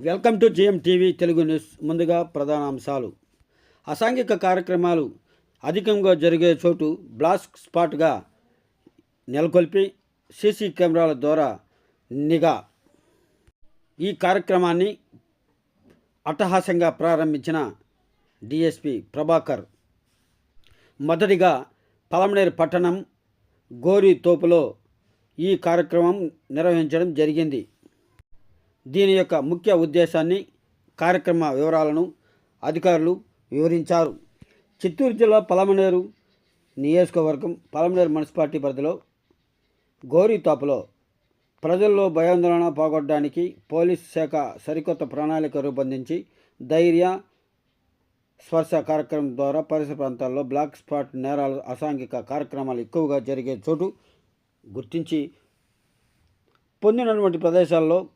Welcome to GM TV Telugu news. ముందుగా ప్రధాన అంశాలు. అసాంఘిక కార్యక్రమాలు అధికంగా జరిగే చోటు బ్లాస్ట్ స్పాట్గా నెలకొల్పి సీసీ కెమెరాల ద్వారా నిఘా. ఈ కార్యక్రమాన్ని అట్టహాసంగా ప్రారంభించిన డిఎస్పి ప్రభాకర్. మొదటిగా పలమనేరు పట్టణం గోరి తోపులో ఈ కార్యక్రమం నిర్వహించడం జరిగింది. దీని యొక్క ముఖ్య ఉద్దేశాన్ని కార్యక్రమ వివరాలను అధికారులు వివరించారు. చిత్తూరు జిల్లా పలమనేరు నియోజకవర్గం పలమనేరు మున్సిపాలిటీ పరిధిలో గోరీతాపులో ప్రజల్లో భయాందోళన పోగొట్టడానికి పోలీస్ శాఖ సరికొత్త ప్రణాళిక రూపొందించి ధైర్య స్పర్శ కార్యక్రమం ద్వారా పరిసర ప్రాంతాల్లో బ్లాక్ స్పాట్ నేరాలు అసాంఘిక కార్యక్రమాలు ఎక్కువగా జరిగే చోటు గుర్తించి పొందినటువంటి ప్రదేశాల్లో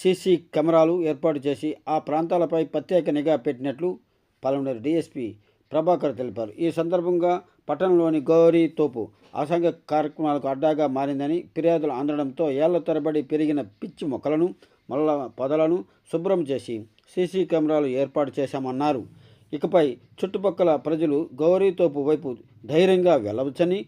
సీసీ కెమెరాలు ఏర్పాటు చేసి ఆ ప్రాంతాలపై ప్రత్యేక నిఘా పెట్టినట్లు పలువురు డీఎస్పీ ప్రభాకర్ తెలిపారు. ఈ సందర్భంగా పట్టణంలోని గౌరీ తోపు అసంఘ కార్యక్రమాలకు అడ్డాగా మారిందని ఫిర్యాదులు అందడంతో ఏళ్ళ తరబడి పెరిగిన పిచ్చి మొక్కలను మల్ల పొదలను శుభ్రం చేసి సీసీ కెమెరాలు ఏర్పాటు చేశామన్నారు. ఇకపై చుట్టుపక్కల ప్రజలు గౌరీ తోపు వైపు ధైర్యంగా వెళ్ళవచ్చని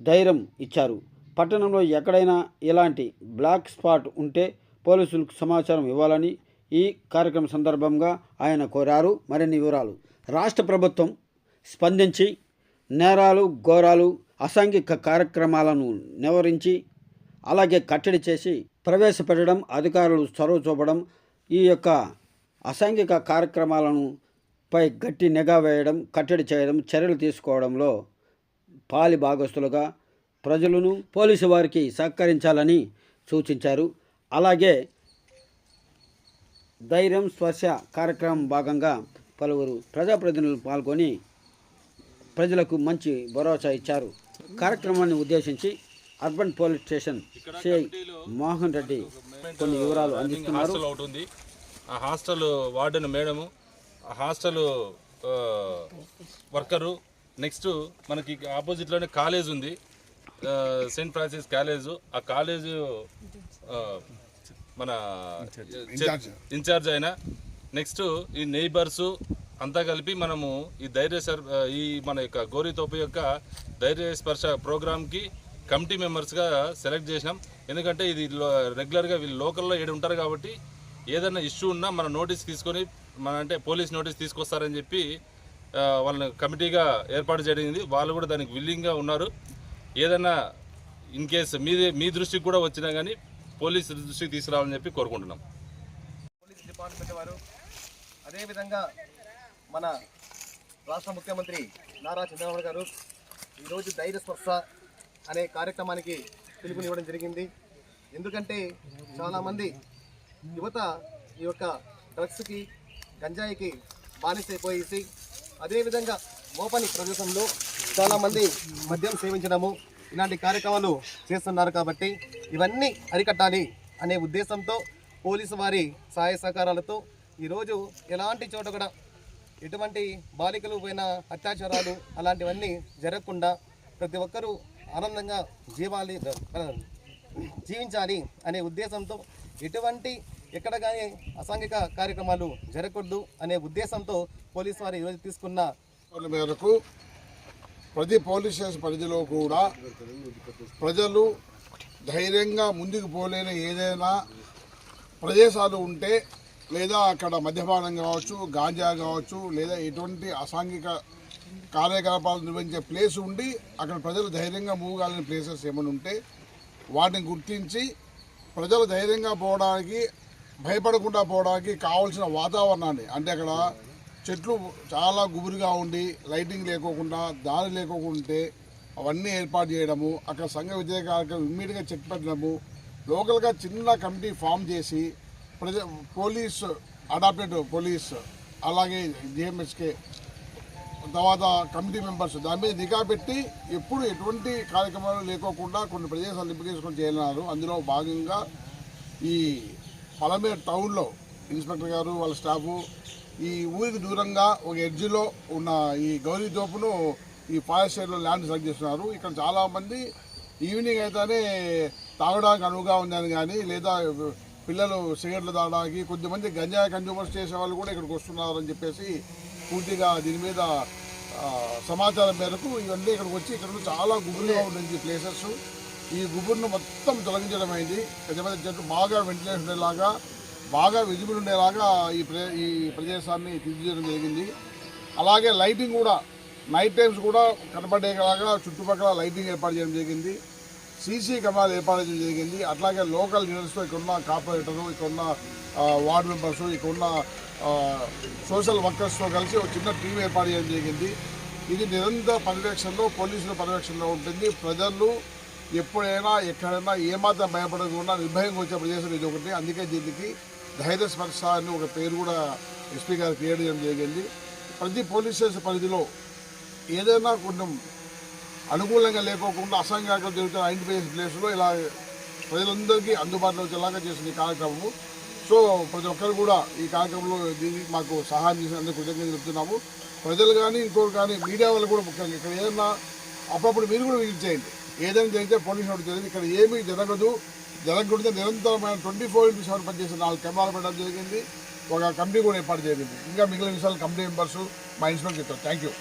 ధైర్యం ఇచ్చారు. పట్టణంలో ఎక్కడైనా ఇలాంటి బ్లాక్ స్పాట్ ఉంటే పోలీసులకు సమాచారం ఇవ్వాలని ఈ కార్యక్రమం సందర్భంగా ఆయన కోరారు. మరిన్ని వివరాలు. రాష్ట్ర ప్రభుత్వం స్పందించి నేరాలు ఘోరాలు అసాంఘిక కార్యక్రమాలను నివారించి అలాగే కట్టడి చేసి ప్రవేశపెట్టడం అధికారులు చొరవ చూపడం ఈ యొక్క అసాంఘిక కార్యక్రమాలను పై గట్టి నిఘా వేయడం కట్టడి చేయడం చర్యలు తీసుకోవడంలో పాలి భాగస్తులుగా ప్రజలను పోలీసు వారికి సహకరించాలని సూచించారు. అలాగే ధైర్యం స్పర్శ కార్యక్రమం భాగంగా పలువురు ప్రజాప్రతినిధులు పాల్గొని ప్రజలకు మంచి భరోసా ఇచ్చారు. కార్యక్రమాన్ని ఉద్దేశించి urban police station CI Mohan Reddy కొన్ని వివరాలు అందిస్తున్నారు. ఒకటి ఉంది. ఆ హాస్టల్ వార్డెన్ మేడము ఆ హాస్టల్ వర్కరు. నెక్స్ట్ మనకి ఆపోజిట్లోనే కాలేజ్ ఉంది. సెయింట్ ఫ్రాన్సిస్ కాలేజ్ ఆ కాలేజ్ మన ఇన్ఛార్జ్. అయిన. నెక్స్ట్ ఈ నైబర్స్ అంతా కలిపి మనము ఈ ధైర్య సర్ ఈ మన యొక్క గోరితోపు యొక్క ధైర్య స్పర్శ ప్రోగ్రామ్కి కమిటీ మెంబర్స్గా సెలెక్ట్ చేసినాం. ఎందుకంటే ఇది రెగ్యులర్గా వీళ్ళు లోకల్లో ఏడు ఉంటారు కాబట్టి ఏదైనా ఇష్యూ ఉన్నా మన నోటీస్ తీసుకొని మన అంటే పోలీస్ నోటీస్ తీసుకొస్తారని చెప్పి వాళ్ళని కమిటీగా ఏర్పాటు జరిగింది. వాళ్ళు కూడా దానికి విల్లింగ్గా ఉన్నారు. ఏదైనా ఇన్ కేసు మీ మీ దృష్టికి కూడా వచ్చినా కానీ పోలీస్ దృష్టికి తీసుకురావాలని చెప్పి కోరుకుంటున్నాం. పోలీస్ డిపార్ట్మెంట్ వారు అదేవిధంగా మన రాష్ట్ర ముఖ్యమంత్రి నారా చంద్రబాబు గారు ఈరోజు ధైర్య స్పర్శ అనే కార్యక్రమానికి పిలుపునివ్వడం జరిగింది. ఎందుకంటే చాలామంది యువత ఈ యొక్క డ్రగ్స్కి గంజాయికి బానిసైపోయేసి అదేవిధంగా మోపని ప్రదేశంలో చాలామంది మద్యం సేవించడము ఇలాంటి కార్యక్రమాలు చేస్తున్నారు కాబట్టి ఇవన్నీ అరికట్టాలి అనే ఉద్దేశంతో పోలీసు వారి సహాయ సహకారాలతో ఈరోజు ఎలాంటి చోట కూడా ఎటువంటి బాలికలు పైన అత్యాచారాలు అలాంటివన్నీ జరగకుండా ప్రతి ఒక్కరూ ఆనందంగా జీవాలి జీవించాలి అనే ఉద్దేశంతో ఎటువంటి ఎక్కడ కానీ అసాంఘిక కార్యక్రమాలు జరగకూడదు అనే ఉద్దేశంతో పోలీసు వారు ఈరోజు తీసుకున్న మేరకు ప్రతి పోలీస్ స్టేషన్ పరిధిలో కూడా ప్రజలు ధైర్యంగా ముందుకు పోలేని ఏదైనా ప్రదేశాలు ఉంటే లేదా అక్కడ మద్యపానం కావచ్చు గాంజా కావచ్చు లేదా ఎటువంటి అసాంఘిక కార్యకలాపాలు నిర్వహించే ప్లేస్ ఉండి అక్కడ ప్రజలు ధైర్యంగా మూవ్ కాలేని ప్లేసెస్ ఏమైనా ఉంటే వాటిని గుర్తించి ప్రజలు ధైర్యంగా పోవడానికి భయపడకుండా పోవడానికి కావాల్సిన వాతావరణాన్ని అంటే అక్కడ చెట్లు చాలా గుబురుగా ఉండి లైటింగ్ లేకోకుండా దారి లేకోకుంటే అవన్నీ ఏర్పాటు చేయడము అక్కడ సంఘ విద్య కార్యక్రమం ఇమ్మీడియట్గా చెక్ పెట్టడము లోకల్గా చిన్న కమిటీ ఫామ్ చేసి ప్రజ పోలీస్ అడాప్టెడ్ పోలీస్ అలాగే జిఎంఎస్కే తర్వాత కమిటీ మెంబర్స్ దాని మీద నిఘా పెట్టి ఎప్పుడు ఎటువంటి కార్యక్రమాలు లేకోకుండా కొన్ని ప్రదేశాలు ఎంపికేసుకొని చేయాలన్నారు అందులో భాగంగా ఈ పలమేర్ టౌన్లో ఇన్స్పెక్టర్ గారు వాళ్ళ స్టాఫు ఈ ఊరికి దూరంగా ఒక ఎడ్జిలో ఉన్న ఈ గౌరీ తోపును ఈ ఫారెస్ట్ ల్యాండ్ సెలెక్ట్ చేస్తున్నారు. ఇక్కడ చాలామంది ఈవినింగ్ అయితేనే తాగడానికి అనువుగా ఉందని కానీ లేదా పిల్లలు సిగరెట్లు తాగడానికి కొద్దిమంది గంజాయి కన్జ్యూమర్స్ చేసే వాళ్ళు కూడా ఇక్కడికి వస్తున్నారని చెప్పేసి పూర్తిగా దీని మీద సమాచారం మేరకు ఇవన్నీ ఇక్కడికి వచ్చి ఇక్కడ చాలా గుబురుగా ఉంటుంది ప్లేసెస్. ఈ గుబురును మొత్తం తొలగించడం అయింది పెద్ద పెద్ద చెట్లు బాగా వెంటిలేషన్ ఉండేలాగా బాగా విజిబుల్ ఉండేలాగా ఈ ప్రే ఈ ప్రదేశాన్ని తీర్చిదిద్దడం జరిగింది. అలాగే లైటింగ్ కూడా నైట్ టైమ్స్ కూడా కనపడేలాగా చుట్టుపక్కల లైటింగ్ ఏర్పాటు చేయడం జరిగింది. సీసీ కెమెరాలు ఏర్పాటు చేయడం జరిగింది. అట్లాగే లోకల్ లీడర్స్తో ఇక్కడ ఉన్న కార్పొరేటరు ఇక్కడ ఉన్న వార్డు మెంబర్స్ ఇక్కడ ఉన్న సోషల్ వర్కర్స్తో కలిసి ఒక చిన్న టీం ఏర్పాటు చేయడం జరిగింది. ఇది నిరంతర పర్యవేక్షణలో పోలీసుల పర్యవేక్షణలో ఉంటుంది. ప్రజలు ఎప్పుడైనా ఎక్కడైనా ఏమాత్రం భయపడకుండా నిర్భయంగా వచ్చే ప్రదేశం ఇది ఒకటి. అందుకే దీనికి ధైర్య స్పర్శ అని ఒక పేరు కూడా ఎస్పీ గారు క్రియేట్ చేయడం జరిగింది. ప్రతి పోలీస్ స్టేషన్ పరిధిలో ఏదైనా కొంచెం అనుకూలంగా లేకోకుండా అసంఖ్యాకంగా జరుగుతున్న ఐడెంటిఫై ప్లేస్లో ఇలా ప్రజలందరికీ అందుబాటులో వచ్చేలాగా చేసిన ఈ కార్యక్రమము. సో ప్రతి ఒక్కరు కూడా ఈ కార్యక్రమంలో దీనికి మాకు సహాయం చేసినందుకు కృతజ్ఞత చెప్తున్నాము ప్రజలు కానీ ఇంకోరు కానీ మీడియా వాళ్ళు కూడా ముఖ్యంగా ఇక్కడ ఏదైనా అప్పుడప్పుడు మీరు కూడా విజిట్ చేయండి. ఏదైనా జరిగితే పోలీసు వాడు జరిగింది. ఇక్కడ ఏమీ జరగదు. జరగకూడదు నిరంతరమైన ట్వంటీ ఫోర్ ఇంటూ సెవెన్ పనిచేసిన నాలుగు కెమెరాలు పెట్టడం జరిగింది. ఒక కమిటీ కూడా ఏర్పాటు జరిగింది. ఇంకా మిగిలిన విషయాలు కమిటీ మెంబర్స్ మా ఇన్స్పెక్టర్ చెప్తారు. Thank you